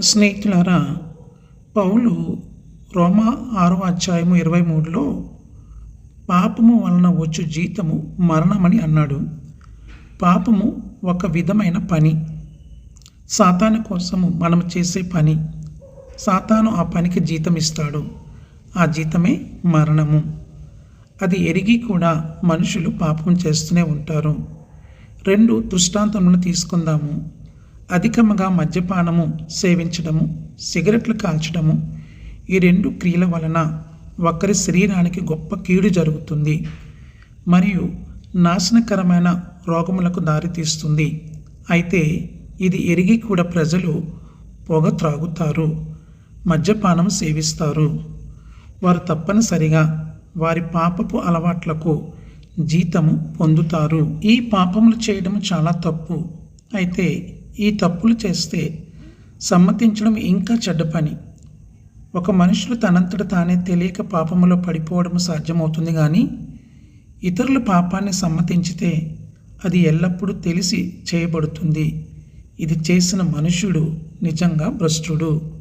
స్నేహితులారా పౌలు రోమా ఆరో అధ్యాయము ఇరవై మూడులో పాపము వలన వచ్చు జీతము మరణమని అన్నాడు. పాపము ఒక విధమైన పని. సాతాను కోసము మనం చేసే పని. సాతాను ఆ పనికి జీతం ఇస్తాడు. ఆ జీతమే మరణము. అది ఎరిగి కూడా మనుషులు పాపం చేస్తూనే ఉంటారు. రెండు దృష్టాంతములను తీసుకుందాము. అధికముగా మద్యపానము సేవించడము సిగరెట్లు కాల్చడము ఈ రెండు క్రియల వలన ఒకరి శరీరానికి గొప్ప కీడు జరుగుతుంది మరియు నాశనకరమైన రోగములకు దారితీస్తుంది. అయితే ఇది ఎరిగి కూడా ప్రజలు పొగ త్రాగుతారు మద్యపానం సేవిస్తారు. వారు తప్పనిసరిగా వారి పాపపు అలవాట్లకు జీతము పొందుతారు. ఈ పాపములు చేయడం చాలా తప్పు. అయితే ఈ తప్పులు చేస్తే సమ్మతించడం ఇంకా చెడ్డ పని. ఒక మనుషులు తనంతట తానే తెలియక పాపములో పడిపోవడం సాధ్యమవుతుంది కానీ ఇతరుల పాపాన్ని సమ్మతించితే అది ఎల్లప్పుడూ తెలిసి చేయబడుతుంది. ఇది చేసిన మనుషుడు నిజంగా భ్రష్టుడు.